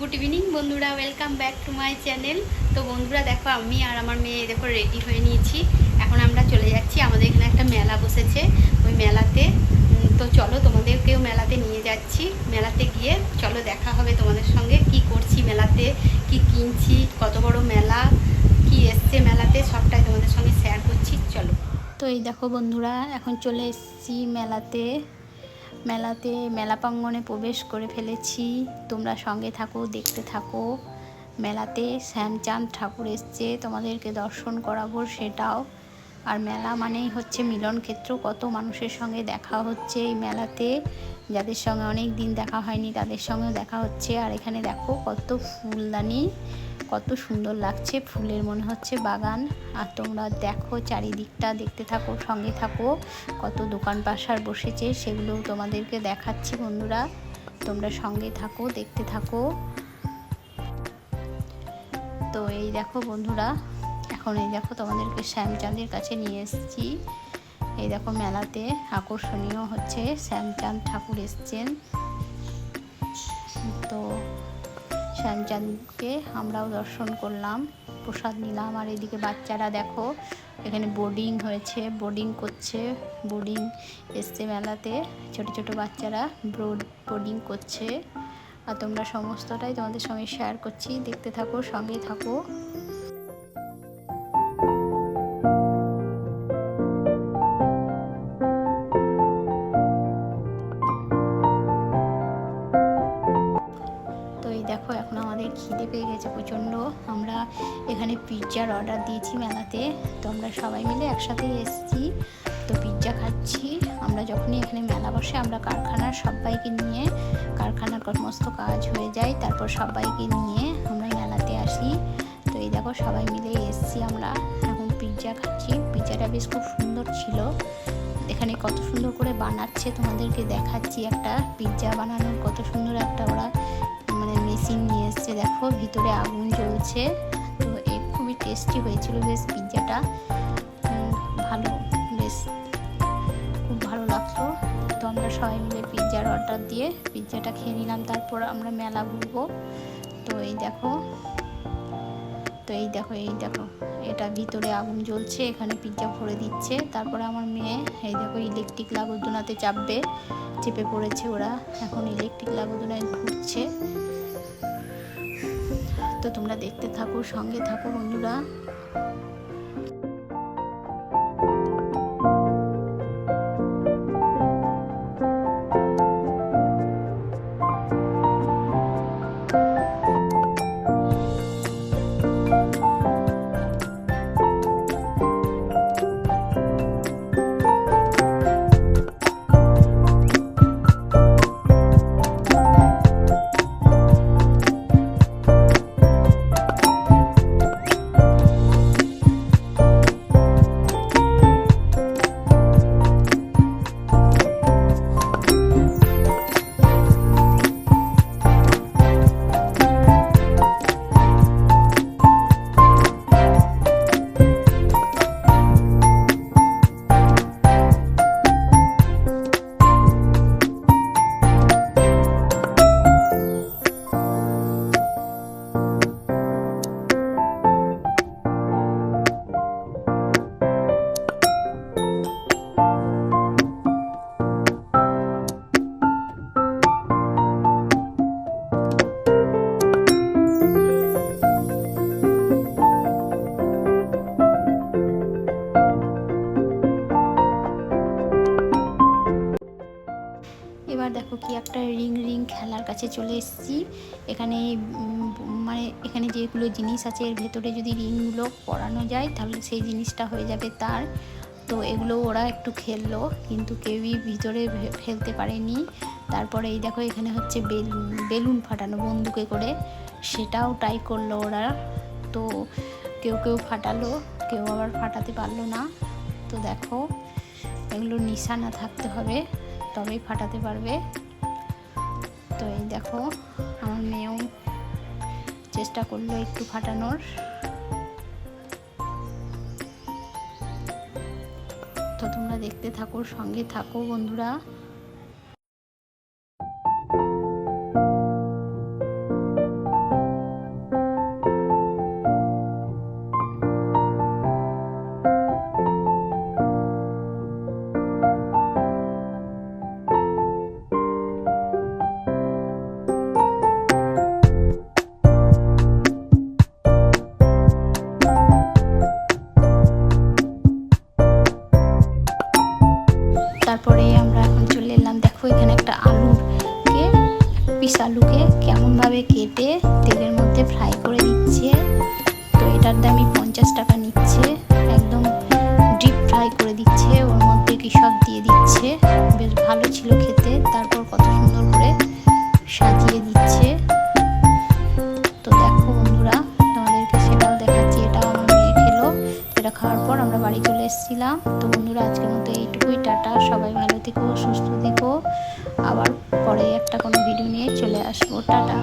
Good evening বন্ধুরা, welcome back to my channel. তো বন্ধুরা, দেখো আমি আর আমার মেয়ে দেখো রেডি হয়ে নিয়েছি। এখন আমরা চলে যাচ্ছি, আমাদের এখানে একটা মেলা বসেছে ওই মেলাতে। তো চলো তোমাদেরকেও মেলাতে নিয়ে যাচ্ছি। মেলাতে গিয়ে চলো দেখা হবে তোমাদের সঙ্গে, কি করছি মেলাতে, কি কিনছি, কত বড় মেলা, কি এসছে মেলাতে, সবটাই তোমাদের সঙ্গে শেয়ার করছি, চলো। তো এই দেখো বন্ধুরা, এখন চলে এসেছি মেলাতে। মেলাতে, মেলা প্রাঙ্গণে প্রবেশ করে ফেলেছি। তোমরা সঙ্গে থাকো, দেখতে থাকো। মেলাতে শ্যামচাঁদ ঠাকুর এসছে, তোমাদেরকে দর্শন করাবো সেটাও। আর মেলা মানেই হচ্ছে মিলন ক্ষেত্র। কত মানুষের সঙ্গে দেখা হচ্ছে এই মেলাতে। যাদের সঙ্গে অনেক দিন দেখা হয়নি, তাদের সঙ্গেও দেখা হচ্ছে। আর এখানে দেখো কত ফুলদানি, কত সুন্দর লাগছে। ফুলের মনে হচ্ছে বাগান। আর তোমরা দেখো চারিদিকটা, দেখতে থাকো, সঙ্গে থাকো। কত দোকান পাশার বসেছে, সেগুলোও তোমাদেরকে দেখাচ্ছি বন্ধুরা। তোমরা সঙ্গে থাকো, দেখতে থাকো। তো এই দেখো বন্ধুরা এখন এই দেখো তোমাদেরকে শ্যামচাঁদের কাছে নিয়ে এসেছি। এই দেখো মেলাতে আকর্ষণীয় হচ্ছে শ্যামচাঁদ ঠাকুর এসছেন। তো শ্যামচাঁদকে আমরাও দর্শন করলাম, প্রসাদ নিলাম। আর এদিকে বাচ্চারা দেখো, এখানে বোর্ডিং হয়েছে বোর্ডিং করছে বোর্ডিং এসছে মেলাতে। ছোট ছোট বাচ্চারা ব্রোড করছে। আর তোমরা সমস্তটাই তোমাদের সঙ্গে শেয়ার করছি। দেখতে থাকো, সঙ্গে থাকো। খিদে পেয়ে গেছে প্রচণ্ড। আমরা এখানে পিৎজার অর্ডার দিয়েছি মেলাতে। তো আমরা সবাই মিলে একসাথেই এসেছি। তো পিৎজা খাচ্ছি। আমরা যখনই এখানে মেলা বসে, আমরা কারখানার সবাইকে নিয়ে, কারখানার সমস্ত কাজ হয়ে যায়। তারপর সবাইকে নিয়ে আমরা মেলাতে আসি। তো এই দেখো, সবাই মিলে এসেছি আমরা। এখন পিৎজা খাচ্ছি। পিৎজাটা বেশ খুব সুন্দর ছিল। এখানে কত সুন্দর করে বানাচ্ছে তোমাদেরকে দেখাচ্ছি একটা। পিৎজা বানানোর কত সুন্দর একটা ওরা দেখো, ভিতরে আগুন জ্বলছে। তো এই খুবই টেস্টি হয়েছিল বেশ পিৎজাটা ভালো, বেশ খুব ভালো লাগতো তো আমরা সবাই মিলে পিৎজার অর্ডার দিয়ে পিৎজাটা খেয়ে নিলাম। তারপর আমরা মেলা ঘুরবো। তো এই দেখো, তো এই দেখো এই দেখো, এটা ভিতরে আগুন জ্বলছে, এখানে পিৎজা ভরে দিচ্ছে। তারপরে আমার মেয়ে, এই দেখো ইলেকট্রিক লাগুদোনাতে চাপবে, চেপে পড়েছে ওরা। এখন ইলেকট্রিক লাগুদোনায় ঘুরছে। তোমরা দেখতে থাকো সঙ্গে থাকো বন্ধুরা। কি একটা রিং রিং খেলার কাছে চলে এসেছি। এখানে মানে এখানে যেগুলো জিনিস আছে, এর ভেতরে যদি রিংগুলো পরানো যায়, তাহলে সেই জিনিসটা হয়ে যাবে তার। তো এগুলো ওরা একটু খেললো, কিন্তু কেউই ভিতরে ফেলতে পারেনি। তারপরে এই দেখো, এখানে হচ্ছে বেলুন বেলুন ফাটানো বন্দুকে করে। সেটাও ট্রাই করল ওরা। তো কেউ কেউ ফাটালো, কেউ আবার ফাটাতে পারল না। তো দেখো, এগুলো নিশানা থাকতে হবে, তবেই ফাটাতে পারবে। তো এই দেখো, আমার মেয়েও চেষ্টা করল একটু ফাটানোর। তো তোমরা দেখতে থাকো, সঙ্গে থাকো বন্ধুরা। পিস আলুকে কেমনভাবে কেটে সেটা খাওয়ার পর আমরা বাড়ি চলে এসেছিলাম। তো বন্ধুরা, আজকের মতো এইটুকুই, টাটা, সবাই ভালো থেকো, সুস্থ থেকো। আবার পরে একটা কোনো ভিডিও নিয়ে চলে আসব। টাটা।